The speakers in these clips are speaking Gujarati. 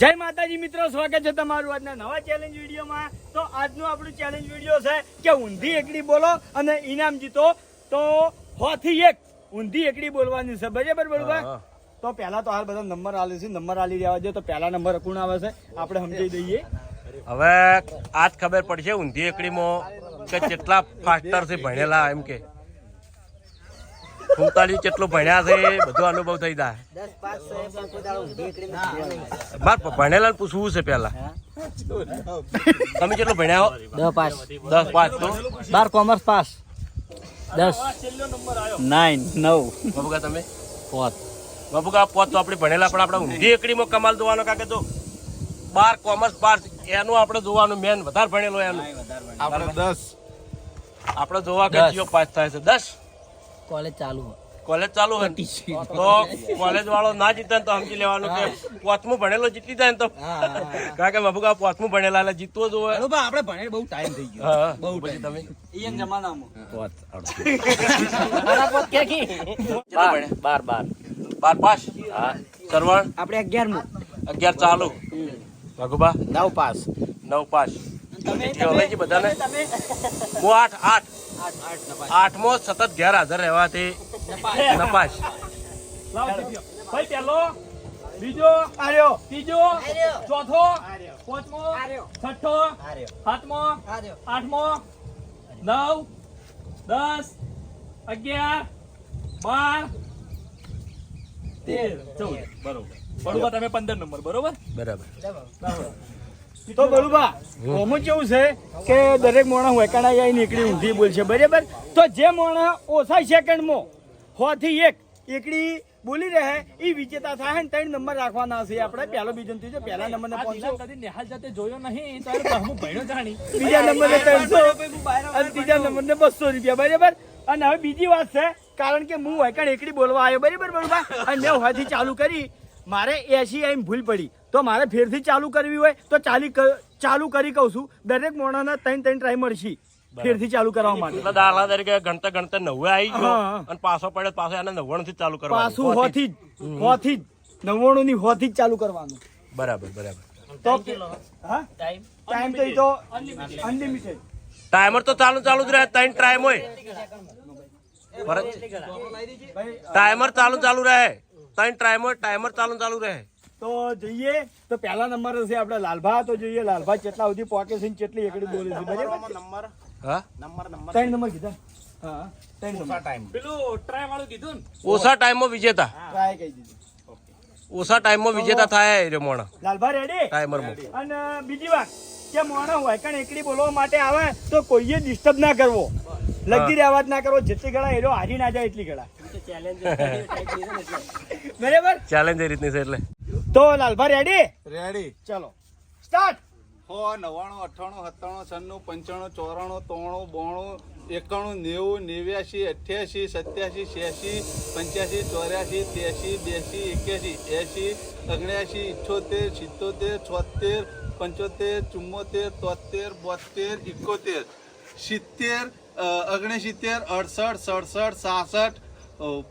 જય માતાજી મિત્રો સ્વાગત છે તમારું આજના નવા ચેલેન્જ વિડીયોમાં. તો આજનું આપણું ચેલેન્જ વીડિયો છે કે ઊંધી એકડી બોલો અને ઇનામ જીતો. તો હોથી એક ઊંધી એકડી બોલવાની છે. બરાબર બરોબર? તો પહેલા તો હાલ બધા નંબર આલે છે નંબર આલી દેવા છે તો પહેલા નંબર કોણ આવે છે? આપણે સમજી દઈએ. હવે આજ ખબર પડશે ઊંધી એકડીમાં કે કેટલા ફાસ્ટર છે ભણેલા એમ કે. સુમતાલી કેટલું ભણ્યા છે એ બધો અનુભવ થઈ જાય. માર ભણેલા પૂછવું છે પેલા તમે કેટલું ભણ્યા હો? દસ પાસ. દસ પાંચ તો? બાર કોમર્સ પાસ. દસ. નાઇન નવ. બાબુકા તમે? પોત. બાબુકા પોત તો આપણે ભણેલા પણ આપણે ઊંધી એકડીમાં કમાલ જોવાનો કાકે તો? બાર કોમર્સ પાસ એનું આપણે જોવાનું મેન વધારે ભણેલો એનું. આપણે દસ. આપણે જોવા કે. જીઓ પાસ થાય છે. દસ? કોલેજ ચાલુ કોલેજ ચાલુ હોય તો કોલેજ વાળો ના જીતે તો સમજી લેવાનું કે પોતમું ભણેલો જીતી જાય ને તો. કારણ કે બાબુ પોતમું ભણેલા એટલે જીતવો જ હોય. આપણે ભણે બહુ ટાઈમ થઈ ગયો. બહુ પછી તમે? પોત બાર બાર બાર. પાસ? હા. સરવણ? આપણે અગિયાર અગિયાર ચાલુ. ભગુબા નવ પાસ. નવ પાસ. ટેકનોલોજી બધાને હું આઠ આઠ. આઠમો સતત ઘેર હાજર રહેવાથી નપાસ. ભાઈ પહેલો બીજો આર્યો ત્રીજો ચોથો પાંચમો છઠ્ઠો સાતમો આઠમો નવ દસ અગિયાર બાર તેર. ચૌદ. બરોબર. બરોબર તમે પંદર નંબર. બરોબર. બરાબર. બરાબર. તો બળુબા ઓમું કેવું છે કે દરેક મોણા વેકાણા આઈ નીકળી ઊંધી બોલશે બરાબર? તો જે મોણા ઓછા સેકન્ડમાં હોથી એક એકડી બોલી રહે એ વિજેતા થાય ને ત્રણ નંબર રાખવાના છે આપણે. પહેલો બીજો ત્રીજો પહેલા નંબર ને પહોંચો કદી નિહાલ જાતે જોયો નહીં તો હું ભણ્યો જાણી. બીજા નંબર ને ત્રણસો અને ત્રીજા નંબર ને બસો રૂપિયા બરાબર? અને હવે બીજી વાત છે કારણ કે હું વેકાણ એકડી બોલવા આવ્યો બરાબર બરોબર અને મેં હોયથી ચાલુ કરી મારે એસી આઈ ભૂલ પડી. તો મારે ફેરથી ચાલુ કરવી હોય તો ચાલી ચાલુ કરી કહું છું. દરેક મોણાના ત્રણ ત્રણ ટ્રાય મળશે ફેરથી ચાલુ કરવા માટે. એટલે દાખલા તરીકે ગણતા ગણતા નવે આવી ગયો અને પાછો પડે પાછો એને નવ્વાણું થી ચાલુ કરવા પાછું હોથી જ. હોથી જ નવ્વાણું ની હોથી જ ચાલુ કરવાનું. બરાબર બરાબર. તો હા? ટાઈમ તો તો અનલિમિટેડ ટાઈમર તો ચાલુ ચાલુ જ રહે ત્રણ ટાઈમ હોય. ફરજ ટાઈમર ચાલુ ચાલુ રહે ત્રણ ટાઈમ હોય ટાઈમર ચાલુ ચાલુ રહે. તો જોઈએ. તો પહેલા નંબર છે આપણે લાલભા. તો જોઈએ લાલભા કેટલા સુધી પોકે છે કેટલી એકડી બોલે છે. બરાબર હા? ત્રણ નંબર કીધા. હા. ત્રણ નંબર. પેલું ટ્રાય વાળું કીધું ને? ઓછા ટાઈમમાં વિજેતા. ટ્રાય કહી દીધું. ઓછા ટાઈમમાં વિજેતા થાય એ મોણા. લાલભા રેડી ટાઈમરમાં અને બીજી વાત કે મોણા હોય કારણ એકડી બોલવા માટે આવે તો કોઈએ ડિસ્ટર્બ ના કરવો. લગી રહેવા જ ના કરવો. જેટલી ગળા એરો હારી ના જાય એટલી ગળા. બરાબર? ચેલેન્જ એ રીતની છે એટલે. તો લાલભા રેડી રેડી ચલો. સ્ટાર્ટ સો નવ્વાણું અઠ્ઠાણું સત્તાણું છન્નું પંચાણું ચોરાણું ત્રણું બોણું એકાણું નેવું નેવ્યાસી અઠ્યાસી સત્યાસી છ્યાસી પંચ્યાસી ચોર્યાસી ત્યાસી બ્યાસી એક્યાસી એસી ઓગણ્યાસી ઇઠ્યોતેર સિત્તોતેર છોતેર પંચોતેર ચુમ્મોતેર તોતેર બોતેર ઇકોતેર સિત્તેર ઓગણસિત્તેર અડસઠ સડસઠ સાસઠ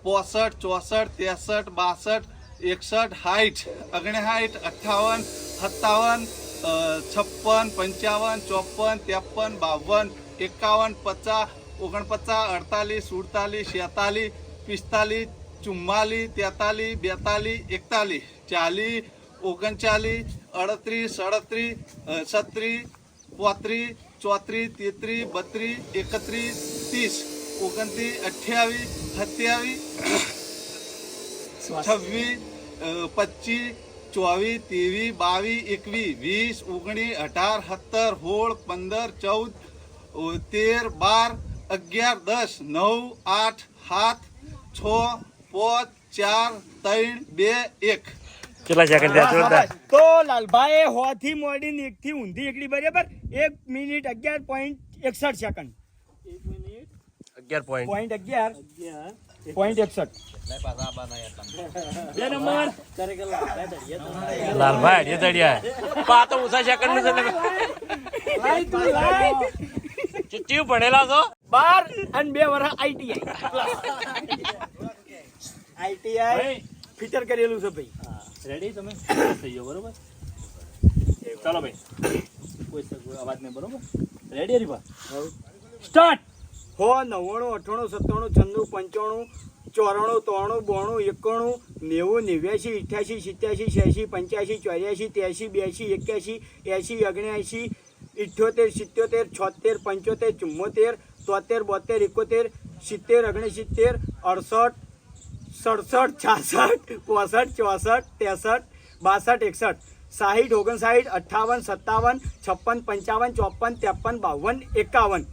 પોસઠ ચોસઠ ત્રેસઠ બાસઠ એકસઠ સાઠ ઓગણસાઠ અઠ્ઠાવન સત્તાવન અ, છપ્પન પંચાવન ચોપન ત્રેપન બાવન એકાવન પચાસ ઓગણપચાસ અડતાલીસ સુડતાલીસ છેતાલીસ પિસ્તાલીસ ચુમ્માલીસ તેતાલીસ બેતાલીસ એકતાલીસ ચાલીસ ઓગણચાલીસ અડત્રીસ સડત્રીસ છત્રીસ પોત્રીસ ચોત્રીસ તેત્રીસ બત્રીસ એકત્રીસ ત્રીસ ઓગણત્રીસ અઠ્યાવીસ સત્યાવીસ છવ્વીસ પચીસ ચોવીસ ત્રેવીસ બાવીસ એકવીસ વીસ ઓગણીસ અઢાર સત્તર સોળ પંદર ચૌદ તેર બાર અગિયાર દસ નવ આઠ સાત છ પાંચ ચાર ત્રણ બે એક. કેટલા સેકન્ડ તો લાલભાઈ હો થી મોડીને એક થી ઊંધી એકડી બરાબર એક મિનિટ અગિયાર પોઈન્ટ એકસઠ સેકન્ડ અગિયાર પોઈન્ટ પોઈન્ટ અગિયાર. પોઈન્ટ એકસઠ. લાલભાઈ અડીએ તળિયા પા તો નું છે ચીવ ભણેલા છો? બાર અને બે વર્ષ આઈટીઆઈ આઈટીઆઈ ફીચર કરેલું છે ભાઈ. રેડી તમે? થઈ ગયો બરોબર? ચાલો ભાઈ. કોઈ સગવડ અવાજ નહીં બરોબર? રેડી હરીફા? સ્ટાર્ટ હો નવ્વાણું અઠ્ઠાણું સત્તાણું છન્નું પંચાણું ચોરાણું ત્રાણું બોણું, એકાણું, નેવું નેવ્યાસી અઠ્યાસી સિત્યાસી છ્યાસી પંચ્યાસી ચોર્યાસી ત્યાસી બ્યાસી એક્યાસી એંસી ઓગણ્યાસી ઇઠ્યોતેર, સિત્યોતેર, છોતેર, પંચોતેર, ચુમ્મોતેર, તોતેર, બોતેર, એકોતેર, સિત્તેર, ઓગણસિત્તેર, અડસઠ, સડસઠ, છાસઠ, પોસઠ, ચોસઠ, ત્રેસઠ, બાસઠ, એકસઠ, સાહીઠ ઓગણસાઠ અઠ્ઠાવન, સત્તાવન, છપ્પન, પંચાવન, ચોપન, ત્રેપન, બાવન, એકાવન.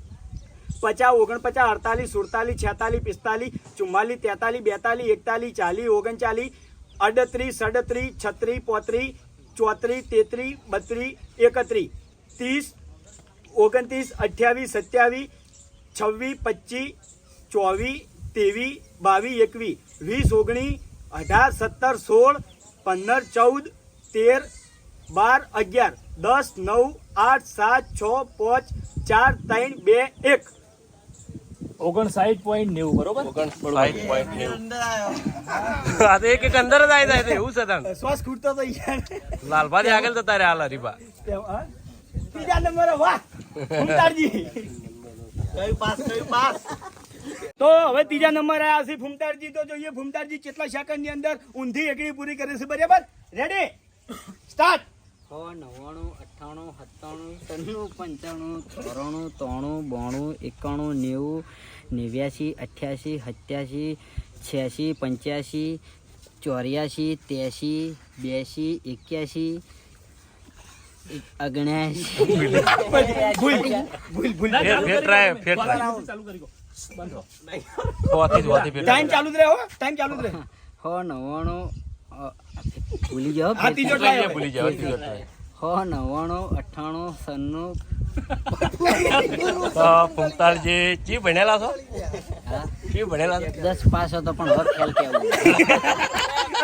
પચાસ, ઓગણપચાસ, અડતાલીસ, સુડતાલીસ, છેતાલીસ, પિસ્તાલીસ, ચુમ્માલીસ, તેતાલીસ, બેતાલીસ, એકતાલીસ, ચાલીસ, ઓગણચાલીસ, અડત્રીસ, સડત્રીસ, છત્રીસ, પોત્રીસ, ચોત્રીસ, તેત્રીસ, બત્રીસ, એકત્રીસ, ત્રીસ, ઓગણત્રીસ, અઠ્યાવીસ, સત્યાવીસ, છવ્વીસ, પચીસ, ચોવીસ, ત્રેવીસ, બાવીસ, એકવીસ, વીસ, ઓગણીસ, અઢાર, સત્તર, સોળ, પંદર, ચૌદ, તેર, બાર, અગિયાર, દસ, નવ, આઠ, સાત, છ, પાંચ, ચાર, ત્રણ, બે, એક. ઓગણસાઠ પોઈન્ટ નેવું બરોબર? સાઈઠ પોઈન્ટ નેવું. આ તો એક એક અંદર જ આવી જાય એવું છે તાણ. શ્વાસ ખૂટતો તો યાર. લાલભાઈ આગળ જતા રહ્યા હાલ હરીબા? ત્રીજા નંબર વાહ! ફૂમતારજી તો હવે ત્રીજા નંબર આવ્યા છે ફૂમતારજી તો જોઈએ ફૂમતારજી કેટલા સેકન્ડની અંદર ઊંધી એકડી પૂરી કરે છે બરાબર? રેડી સ્ટાર્ટ સો નવ્વાણું અઠ્ઠાણું સત્તાણું ત્રણું પંચાણું ચોરાણું ત્રાણું બોણું એકાણું નેવું નેવ્યાસી અઠ્યાસી સત્યાસી છ્યાસી પંચ્યાસી ચોર્યાસી ત્યાસી બ્યાસી એક્યાસી ટ્રાય ચાલુ હો નવ્વાણું ભૂલી જાઓ આ ત્રીજો ટ્રાય ભૂલી જાવ ત્રીજો ટ્રાય હો નવ્વાણું અઠ્ઠાણું સન્નું. તો ફૂમતાળજી ચી ભણેલા છો? ચી ભણેલા છો? દસ પાસ હતો પણ હવે ખેલ કેવું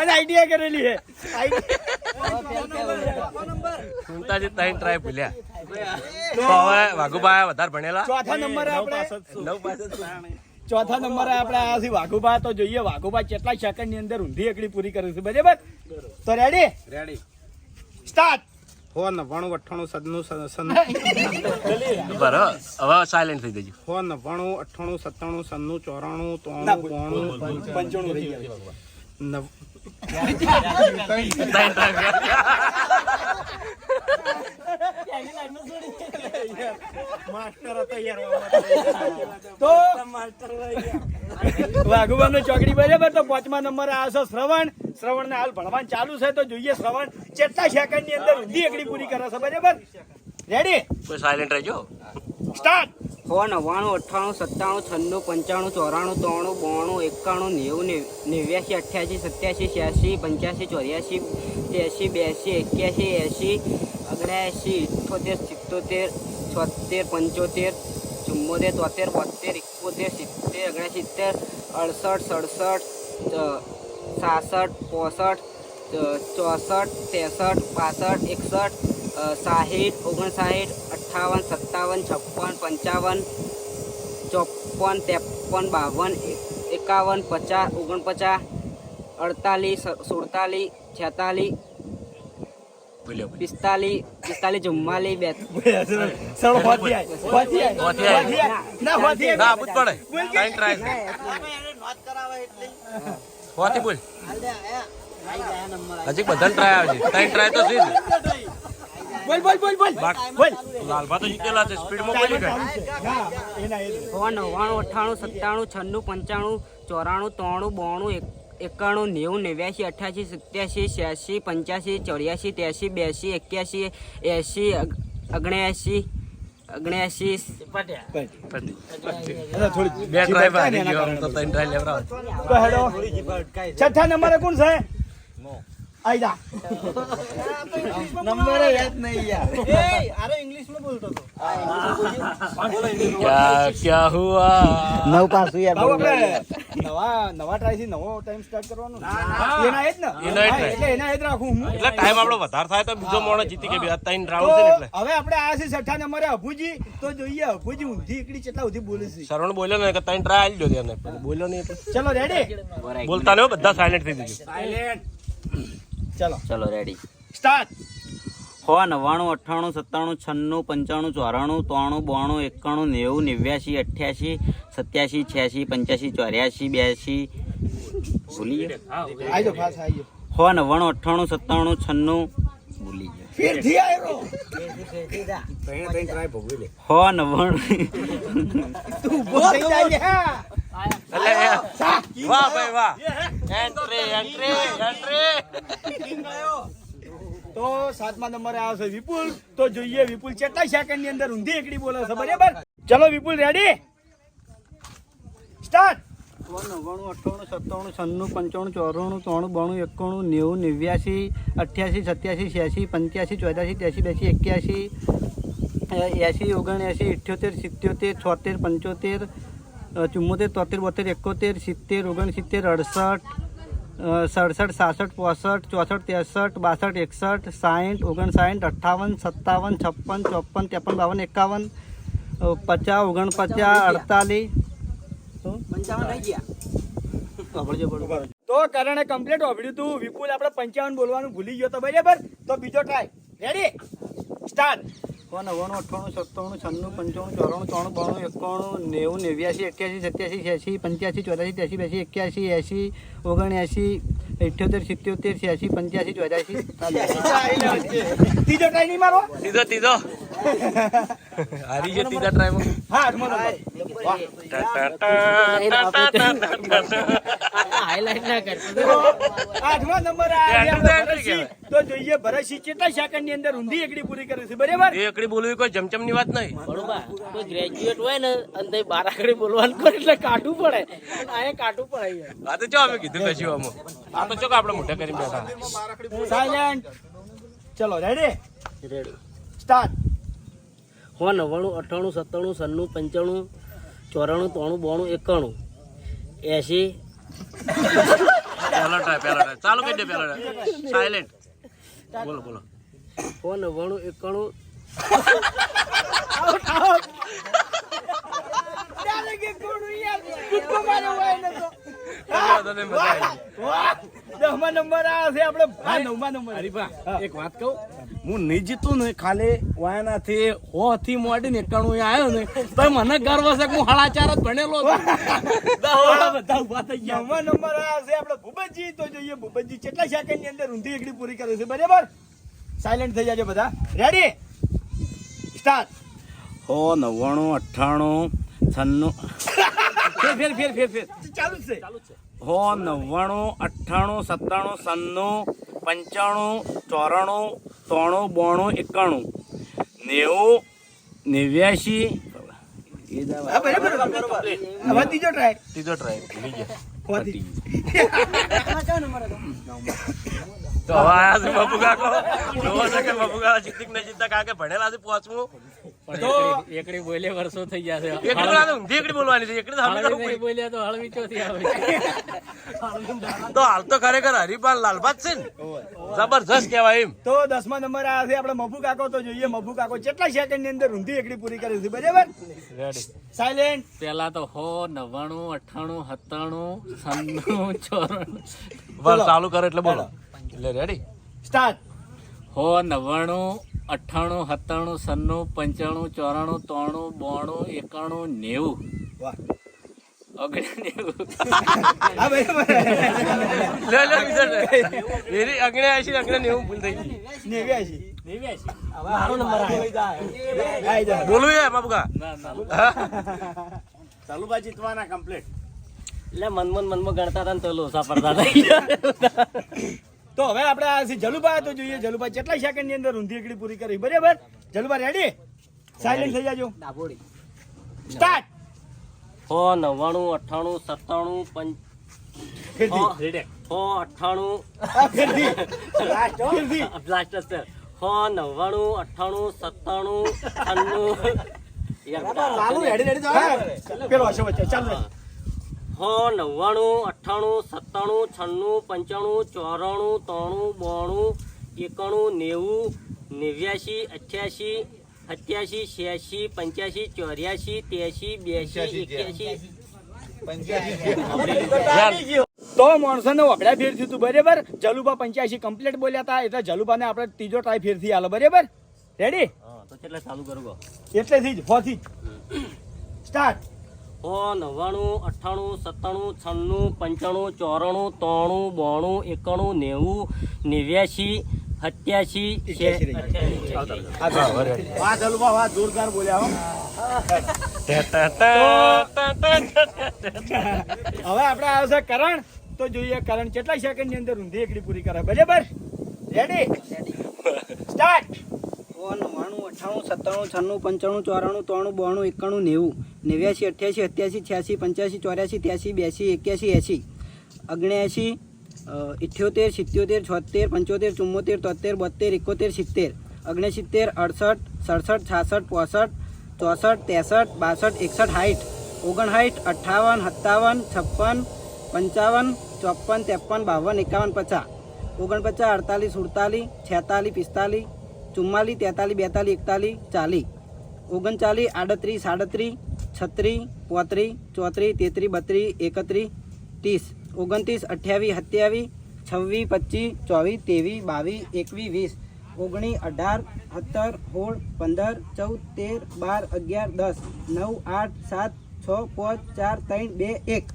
અને આઈડિયા કરેલી હે ફૂમતાળજી ત્રણ ટ્રાય ભૂલ્યા. તો હવે વાઘુભાઈ વધારે ભણેલા. ચોથા નંબર આપણે નવ પાસે ચોથા નંબરે આપણે આ છીએ વાઘુભા તો જોઈએ. વાઘુભા કેટલા સેકન્ડની અંદર ઊંધી એકડી પૂરી કરે છે. બરાબર? તો રેડી રેડી સ્ટાર્ટ હો નવ્વાણું અઠ્ઠાણું સદનું સન. બરાબર. હવે સાયલેન્ટ થઈ જજો. હો નવ્વાણું અઠ્ઠાણું સત્તાણું સન્નું ચોરાણું ત્રાણું બોણું. પંચાણું રહી ગયા. નવ. ત્રણ try. ચોકડી બરાબર તો પાંચમા નંબર આ છે શ્રવણ. શ્રવણ ને હાલ ભણવાનું ચાલુ છે તો જોઈએ શ્રવણ. કેટલા સેકન્ડની અંદર ઊંધી એકડી પૂરી કરે છે બરાબર? રેડી કોઈ સાયલેન્ટ રહેજો. સ્ટાર્ટ સો નવ્વાણું અઠ્ઠાણું સત્તાણું છન્નું પંચાણું ચોરાણું ત્રણું બોણું એકાણું નેવું નેવ- નેવ્યાસી અઠ્યાસી સત્યાસી છ્યાસી પંચ્યાસી ચોર્યાસી ત્યાસી બ્યાસી એક્યાસી એંસી ઓગણ્યાસી ઇઠ્ઠોતેર સિત્તોતેર છોતેર પંચોતેર ચુમ્મોતેર તોતેર બોતેર એકોતેર સિત્તેર ઓગણસિત્તેર અડસઠ સડસઠ ચ- સાસઠ પોસઠ ચ- ચોસઠ ત્રેસઠ પાસઠ એકસઠ અ, સાહીઠ ઓગણસાહીઠ અઠ્ઠાવન સત્તાવન છપ્પન પંચાવન ચોપન ત્રેપન બાવન એ- એકાવન પચાસ ઓગણપચાસ અડતાલીસ સુડતાલીસ છેતાલીસ ભૂલ્યો ભૂલ્યો. પિસ્તાલીસ પિસ્તાલીસ ચુમ્માલીસ બે હોતી બોલ હજી બધા ટ્રાય આવે છે ત્રણ ટ્રાય તો છે બોલ બોલ બોલ બોલ. બોલ. લાલભા તો જીતેલા છે. સ્પીડમાં બોલી ગયા એક એકાણું નેવું નેવ્યાસી અઠ્યાસી સત્યાસી છ્યાસી પંચ્યાસી ચોર્યાસી ત્યાસી બ્યાસી એક્યાસી એંસી ઓગણ્યાસી ઓગણ્યાસી છઠ્ઠા નંબરે કોણ છે? આઈ જા નંબર યાદ નહીં યાર. ક્યા ક્યા હુઆ? નવ પાસ આપણે નવા નવા ટ્રાયથી નવો ટાઈમ સ્ટાર્ટ કરવાનો એના એ જ ને એ ને. એટલે એના એ જ રાખું હું. એટલે ટાઈમ આપણો વધારે થાય તો બીજો મોણો જીતી કે બે ત્રણ તો રાઉન્ડ છે એટલે. હવે આપણે આ છે છઠ્ઠા નંબરે અભુજી તો જોઈએ અભુજી ઊંધી એકડી કેટલા સુધી બોલે છે. શરણ બોલ્યો ને કે ત્રણ ટ્રાય આલી દો તેને બોલ્યો નહીં એટલે. ચલો રેડી બોલતા નહીં બધા સાયલેન્ટ થઈ દીધું ચલો. ચલો રેડી સ્ટાર્ટ સો નવ્વાણું અઠ્ઠાણું સત્તાણું છન્નું પંચાણું ચોરાણું ત્રાણું બોણું એકાણું નેવું નેવ્યાસી અઠ્યાસી સત્યાસી છ્યાસી પંચ્યાસી ચોર્યાસી બ્યાસી ભૂલી સો નવ્વાણું અઠ્ઠાણું સત્તાણું છન્નું. ભૂલી ગયા. સો નવ્વાણું. એટલે વાહ ભાઈ વાહ. એન્ટ્રી એન્ટ્રી એન્ટ્રી તો સાતમા નંબરે આવશે વિપુલ. તો જોઈએ વિપુલ કેટલા સેકન્ડની અંદર ઊંધી એકડી બોલે છે. બરાબર? ચલો વિપુલ રેડી સ્ટાર્ટ નવ્વાણું અઠ્ઠાણું સત્તાણું છન્નું પંચાણું ચોરાણું ત્રાણું બાણું એકાણું નેવું નેવ્યાસી અઠ્યાસી સત્યાસી છ્યાસી પંચ્યાસી ચોર્યાસી ત્યાસી બ્યાસી એક્યાસી એંસી ઓગણએંસી ઇઠ્યોતેર સિત્યોતેર છોતેર પંચોતેર ચુમ્મોતેર તોતેર બોતેર એકોતેર સિત્તેર ઓગણસિત્તેર અડસઠ સડસઠ સાસઠ પોસઠ ચોસઠ ત્રેસઠ બાસઠ એકસઠ સાઠ ઓગણસાઠ અઠ્ઠાવન સત્તાવન છપ્પન ચોપન ત્રેપન બાવન એકાવન પચાસ ઓગણપચાસ અડતાલીસ. તો કરણે કમ્પ્લીટ ઓભળ્યું તું. વિપુલ આપણે પંચાવન બોલવાનું ભૂલી ગયો તો બરાબર. તો બીજો ટ્રાય રેડી સ્ટાર્ટ સો નવ્વાણું અઠ્ઠાણું સત્તાણું છન્નું પંચાણું ચોરાણું ત્રાણું બાણું એકાણું નેવું નેવ્યાસી એક્યાસી સત્યાસી છ્યાસી પંચ્યાસી ચોર્યાસી ત્યાસી બ્યાસી એક્યાસી એંસી ઓગણએંસી ઇઠ્યોતેર સિત્યોતેર છ્યાસી પંચ્યાસી ચોર્યાસી ત્રીજો ટ્રાય નહીં મારો તીધો તીધો હારી ગયો ત્રીજા ટ્રાયમાં હા હાઈલાઈટ ના આઠમા નંબર આ એ છે આટલું તો આપણે entry ભરતસિંહ. તો જોઈએ ભરતસિંહ કેટલા સેકન્ડની અંદર ઊંધી એકડી પૂરી કરી છે બરાબર એ એકડી બોલવી કોઈ જમચમની વાત નહીં. બરોબર કોઈ ગ્રેજ્યુએટ હોય ને અને બાર આકડી બોલવાનું કરે એટલે કાઢવું પડે અહીંયા કાઢવું પડે આ તો ચો અમે કીધું કશું આમાં. આ તો ચોક આપણે મોઢા કરી બેઠા. સાયલેન્ટ ચલો રેડી સ્ટાર્ટ હો નવ્વાણું અઠ્ઠાણું સત્તાણું સન્નું પંચાણું ચોરાણું ત્રાણું બોણું એકાણું. એસી પહેલો ટ્રાય પહેલો ટ્રાય ચાલુ કરી દે પહેલો ટ્રાય સાયલેન્ટ બોલો બોલો. હો નવ્વાણું એકાણું. કોણ યાર હોય તો. તને મજા આવી વાહ નંબર આ છે આપણે આ નવમા નંબર. હરીફા એક વાત કહું? હું નહીં જીતું ને ખાલી વાયનાથી હો થી મોડીને એકાણું આવ્યો ને તો મને ગર્વ છે કે હું સાડા જ ભણેલો બધા ઊભા થઈ ગયા. નવમા નંબર આ છે આપણે ભૂપતજી. તો જોઈએ ભૂપતજી કેટલા સેકન્ડની અંદર ઊંધી એકડી પૂરી કરે છે બરાબર? સાયલેન્ટ થઈ જાજો બધા. રેડી સ્ટાર્ટ હો નવ્વાણું અઠ્ઠાણું છન્નું. ફેર ફેર ફેર ફેર ચાલુ જ છે. સો નવ્વાણું અઠ્ઠાણું સત્તાણું સન્નું પંચાણું ચોરાણું ત્રાણું બોણું એકાણું. નેવું હા હવે ત્રીજો ટ્રાય ત્રીજો ટ્રાય તો હવે આયા છે બાપુ કાકો જોવો છે કે બાપુ કાકા જીતિક ને જીતતા કાકે ભણેલા છે પોચમું? તો એકડી બોલે વર્ષો થઈ ગયા છે. એકડી બોલા ઊંધી એકડી બોલવાની છે. એકડી સામે પડી બોલ્યા તો હળવી ચોથી આવે. તો હાલ તો ખરેખર હરિપાલ લાલભાત છે ને? જબરજસ્ત કહેવાય એમ. તો દસમા નંબર આ છે આપણે મફુ કાકો તો જોઈએ. મફુ કાકો કેટલા સેકન્ડની અંદર ઊંધી એકડી પૂરી કરી છે. બરાબર? સાયલેન્ટ પેલા તો હો નવ્વાણું અઠ્ઠાણું સત્તાણું છન્નું ચોરાણું. બસ ચાલુ કરો એટલે બોલો. એટલે રેડી સ્ટાર્ટ હો નવ્વાણું અઠ્ઠાણું સત્તાણું સન્નું પંચાણું ચોરાણું ત્રાણું બોણું એકાણું નેવું. વાહ. ઓગણ નેવું હા બરાબર લે લે બીજા લે. એરી અગણે આશી અગણે નેવું ભૂલ થઈ ગઈ. નેવ્યાસી મારો નંબર આઈ જા. બોલું એ બાબુકા ચાલુબા જીતવાના કમ્પ્લીટ એટલે મનમન મનમાં ગણતા હતા ને તો લોસા પડતા થઈ ગયા તો હવે આપણે આ જલુભા તો જોઈએ. જલુભા કેટલા સેકન્ડની અંદર ઊંધી એકડી પૂરી કરી? બરાબર? જલુભા રેડી સાયલેન્ટ થઈ જાજો. સ્ટાર્ટ છ નવ્વાણું અઠ્ઠાણું સત્તાણું પંચ ફેરથી. અઠ્ઠાણું. આ ફેરથી. ફેરથી. લાસ્ટ છે. નવ્વાણું અઠ્ઠાણું સત્તાણું છન્નું. પેલો હશે વચ્ચે. ચાલુ રાખ. હો નવ્વાણું અઠ્ઠાણું સત્તાણું છન્નું પંચાણું ચોરાણું ત્રાણું બોણું એકાણું નેવું નેવ્યાસી અઠ્યાસી સત્યાસી છ્યાસી પંચ્યાસી ચોર્યાસી ત્યાસી બ્યાસી એક્યાસી તો માણસોને વગડા ફેર થયું હતું બરાબર? જલુબા પંચ્યાસી કમ્પ્લીટ બોલ્યા હતા એટલે જલુબાને આપણે ત્રીજો ટ્રાય ફેરથી આલો બરાબર? રેડી તો કેટલે ચાલુ કરું. ગો એટલેથી જ ફોથી જ. સ્ટાર્ટ સો નવ્વાણું અઠ્ઠાણું સત્તાણું છન્નું પંચાણું ચોરાણું ત્રાણું બોણું એકાણું નેવું નેવ્યાસી સત્યાસી જોરદાર બોલ્યા હવે આપણે આવ્યો છે કરણ. તો જોઈએ કરણ કેટલા સેકન્ડની અંદર ઊંધી એકડી પૂરી કરે. બરાબર? રેડી સ્ટાર્ટ નવ્વાણું અઠ્ઠાણું, સત્તાણું, છન્નું, પંચાણું, ચોરાણું ત્રાણું બોણું, એકાણું, નેવું, નેવ્યાસી, અઠ્યાસી, સત્યાસી, છ્યાસી, પંચ્યાસી, ચોર્યાસી, ત્યાસી બ્યાસી એક્યાસી એંસી અગ્નેસી ઇઠ્યોતેર, સિત્યોતેર, છોતેર, પંચોતેર ચુમ્મોતેર તોતેર, બોતેર, એકોતેર, સિત્તેર, અગણસિત્તેર, અડસઠ, સડસઠ, છાસઠ, પોસઠ, ચોસઠ, ત્રેસઠ, બાસઠ, એકસઠ સાઠ ઓગણસાઠ અઠ્ઠાવન, સત્તાવન, છપ્પન, પંચાવન, ચોપન, ત્રેપન, બાવન, એકાવન, પચાસ, ઓગણપચાસ, અડતાલીસ, સુડતાલીસ, છેતાલીસ, પિસ્તાલીસ ચુમ્માલીસ, તેતાલીસ, બેતાલીસ, એકતાલીસ, ચાલીસ. ઓગણચાલીસ, આડત્રીસ, સાડત્રીસ, છત્રીસ, પોત્રીસ, ચોત્રીસ, તેત્રીસ, બત્રીસ, એકત્રીસ, ત્રીસ. ઓગણત્રીસ, અઠ્યાવીસ, સત્યાવીસ, છવ્વીસ, પચીસ, ચોવીસ, ત્રેવીસ, બાવીસ, એકવીસ, વીસ. ઓગણીસ, અઢાર, સત્તર, સોળ, પંદર, ચૌદ, તેર, બાર, અગિયાર, દસ. નવ, આઠ, સાત, છ, પાંચ, ચાર, ત્રણ, બે, એક.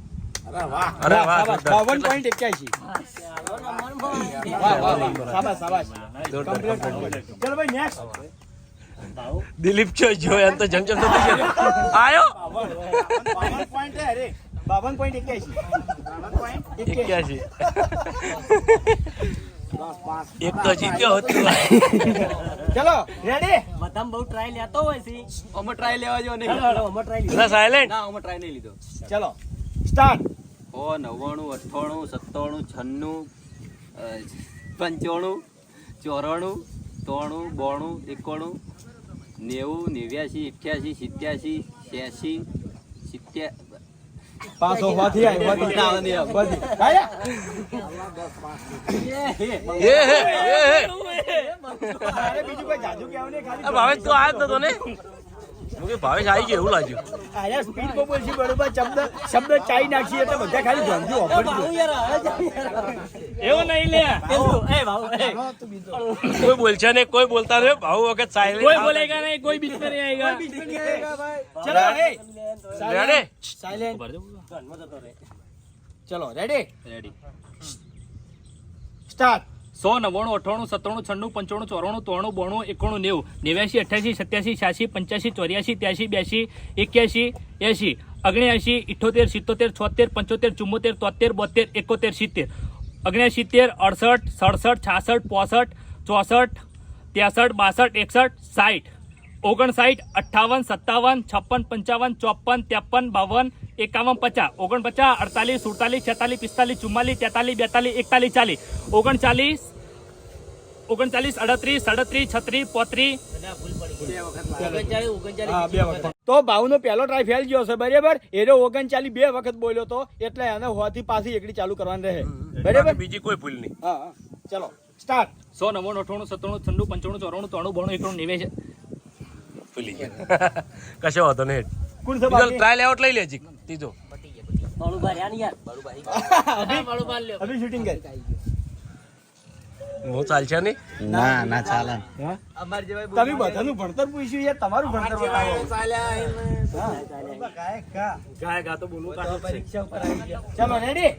અરે વાહ બાવન પોઈન્ટ એક્યાસી વાહ વાહ વાહ. સાબાશ સાબાશ. Complete. ચલો ભાઈ નેક્સ્ટ દિલીપ છો જો એમ તો જમજમ તો થઈ ગયો આયો પોઈન્ટ પોઈન્ટ એક તો જીત્યો હતો. ચલો રેડી બધા બહુ ટ્રાય લેતો હોય છે. અમે ટ્રાય લેવા જો નહીં. અમે ટ્રાય ના સાયલેન્ટ ના અમે ટ્રાય નહીં લીધો. ચલો. સ્ટાર્ટ. ઓ નવ્વાણું અઠ્ઠાણું સત્તાણું છન્નું પંચાણું ચોરાણું ત્રાણું બોણું એકાણું નેવું નેવ્યાસી અઠ્યાસી સિત્યાસી છ્યાસી સિત્યા પાછો હોથી આય હોથી ના, આવે. હોથી. આયા. એ હે એ હે. અરે બીજું કોઈ જાદુ કેવું નહીં ખાલી ભાવેશ તો આયો જ ને હું કે ભાવેશ આવી ગયો એવું લાગ્યું. આયા સ્પીડ બહુ બોલશી બરોબર શબ્દ શબ્દ ચાઈ નાખી એટલે બધા ખાલી ધંધો એવું નહીં લે. એ ભાવ કોઈ બોલશે ને કોઈ બોલતા નહીં ભાવ વખત ચાઈ કોઈ બોલેગા નહીં કોઈ બીચ નહીં આયેગા ચલો હે રેડી સાયલેન્ટ ચલો રેડી રેડી સ્ટાર્ટ સો નવ્વાણું, અઠ્ઠાણું, સત્તાણું, છન્નું, પંચાણું, ચોરાણું, ત્રણું, બોણું, એકાણું, નેવું નેવ્યાસી અઠ્યાસી સત્યાસી છ્યાસી પંચ્યાસી ચોર્યાસી ત્યાસી બ્યાસી એક્યાસી એંસી અગણ્યાસી ઇઠ્ઠોતેર સિત્તોતેર, છોતેર, પંચોતેર, ચુમ્મોતેર, તોતેર, બોતેર, એકોતેર, સિત્તેર અગ્નેસિત્તેર અડસઠ, સડસઠ, છાસઠ, પોસઠ, ચોસઠ, ત્રેસઠ, બાસઠ, એકસઠ સાઠ ઓગણસાઠ અઠ્ઠાવન સત્તાવન છપ્પન પંચાવન ચોપન ત્રેપન બાવન એકાવન પચાસ. ઓગણપચાસ અડતાલીસ સુડતાલીસ છેતાલીસ પિસ્તાલીસ ચુમ્માલીસ તેતાલીસ બેતાલીસ એકતાલીસ ચાલીસ. ઓગણચાલીસ ઓગણચાલીસ અડત્રીસ સાડત્રીસ છત્રીસ પોત્રીસ. હા બે વખત તો ભાવનો પહેલો ટ્રાય ફેલ ગયો છે બરાબર? એનો ઓગણચાલીસ બે વખત બોલ્યો તો એટલે એને હોવાથી પાછી એકડી ચાલુ કરવાની રહે. બરાબર? બીજી કોઈ ભૂલ નહીં. હા હા. ચલો સ્ટાર્ટ સો નવ્વાણું અઠ્ઠાણું સત્તાણું છન્નું પંચાણું ચોરાણું ત્રાણું બાણું એકાણું નેવ્યાસી. ભૂલી ગયા. કશો વાંધો નહીં. બીજો ટ્રાયલ આઉટ લઈ લેજી ત્રીજો. અભી શૂટિંગ કર હું ચાલશે નહીં? ના ના ચાલે. તમે બધાનું ભણતર પૂછ્યું યાર તમારું ભણતર બતાવો. ગાય ગા. તો બોલું પરીક્ષા ઉપર આવી ગયા. ચલો રેડી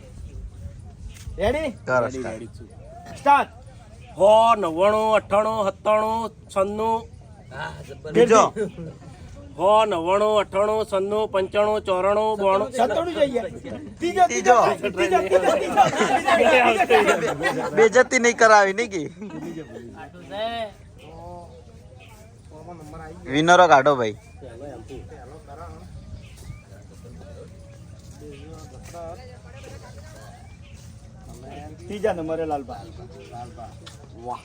રેડી સ્ટાર્ટ હો નવ્વાણું અઠ્ઠાણું સત્તાણું છન્નું. બીજો. હો નવ્વાણું અઠાણું છન્નું પંચાણું ચોરાણું બોણું. ત્રીજો બેજતી નહીં કરાવી નહીં કી? વિનરો કાઢો ભાઈ. ત્રીજા નંબરે લાલબા. વાહ.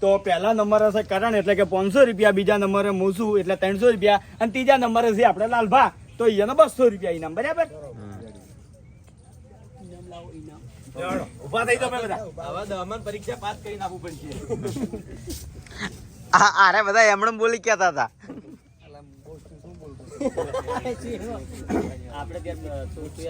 તો પહેલા નંબર હશે કરણ એટલે કે પાંચસો રૂપિયા બીજા નંબરે મોસુ એટલે ત્રણસો રૂપિયા અને ત્રીજા નંબરે છે આપણે લાલભા. તો એને બસો રૂપિયા ઇનામ બરાબર? ઊભા બધા. પરીક્ષા પાસ કરીને આપવું અરે બધા એમણે બોલી કહેતા હતા.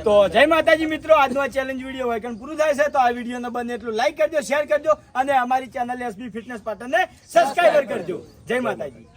તો જય માતાજી મિત્રો, આજનો આ ચેલેન્જ વીડિયો હોય કારણ પૂરું થાય છે, તો આ વિડીયોને બને એટલું લાઈક કરજો શેર કરજો, અને અમારી ચેનલ એસબી ફિટનેસ પાટણને સબસ્ક્રાઈબર કરજો. જય માતાજી.